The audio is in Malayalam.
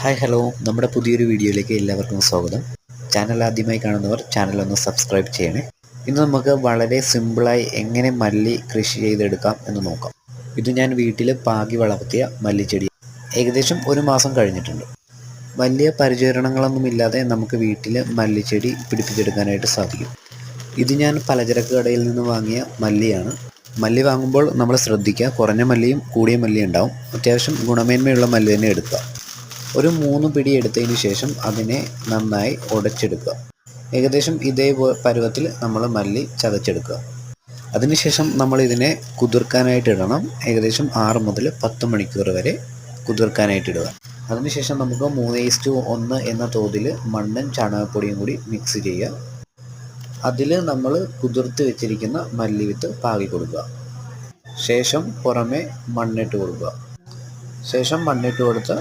ഹായ് ഹലോ നമ്മുടെ പുതിയൊരു വീഡിയോയിലേക്ക് എല്ലാവർക്കും സ്വാഗതം. ചാനൽ ആദ്യമായി കാണുന്നവർ ചാനൽ ഒന്ന് സബ്സ്ക്രൈബ് ചെയ്യണേ. ഇന്ന് നമുക്ക് വളരെ സിമ്പിളായി എങ്ങനെ മല്ലി കൃഷി ചെയ്തെടുക്കാം എന്ന് നോക്കാം. ഇത് ഞാൻ വീട്ടിൽ പാകി വളർത്തിയ മല്ലിച്ചെടി. ഏകദേശം ഒരു മാസം കഴിഞ്ഞിട്ടുണ്ട്. വലിയ പരിചരണങ്ങളൊന്നുമില്ലാതെ നമുക്ക് വീട്ടിൽ മല്ലിച്ചെടി പിടിപ്പിച്ചെടുക്കാനായിട്ട് സാധിക്കും. ഇത് ഞാൻ പലചരക്ക് കടയിൽ നിന്ന് വാങ്ങിയ മല്ലിയാണ്. മല്ലി വാങ്ങുമ്പോൾ നമ്മൾ ശ്രദ്ധിക്കുക കുറഞ്ഞ മല്ലിയും കൂടിയ മല്ലിയും ഉണ്ടാവും. അത്യാവശ്യം ഗുണമേന്മയുള്ള മല്ലി തന്നെ എടുക്കുക. ഒരു മൂന്ന് പിടി എടുത്തതിന് ശേഷം അതിനെ നന്നായി ഉടച്ചെടുക്കുക. ഏകദേശം ഇതേ പരുവത്തിൽ നമ്മൾ മല്ലി ചതച്ചെടുക്കുക. അതിനുശേഷം നമ്മൾ ഇതിനെ കുതിർക്കാനായിട്ട് ഇടണം. ഏകദേശം ആറ് മുതൽ പത്ത് മണിക്കൂർ വരെ കുതിർക്കാനായിട്ട് ഇടുക. അതിനുശേഷം നമുക്ക് മൂന്ന് ഈസ്റ്റു ഒന്ന് എന്ന തോതിൽ മണ്ണും ചാണകപ്പൊടിയും കൂടി മിക്സ് ചെയ്യുക. അതിൽ നമ്മൾ കുതിർത്ത് വെച്ചിരിക്കുന്ന മല്ലി വിത്ത് പാകി കൊടുക്കുക. ശേഷം പുറമെ മണ്ണിട്ട് കൊടുക്കുക. ശേഷം മണ്ണിട്ട് കൊടുത്ത്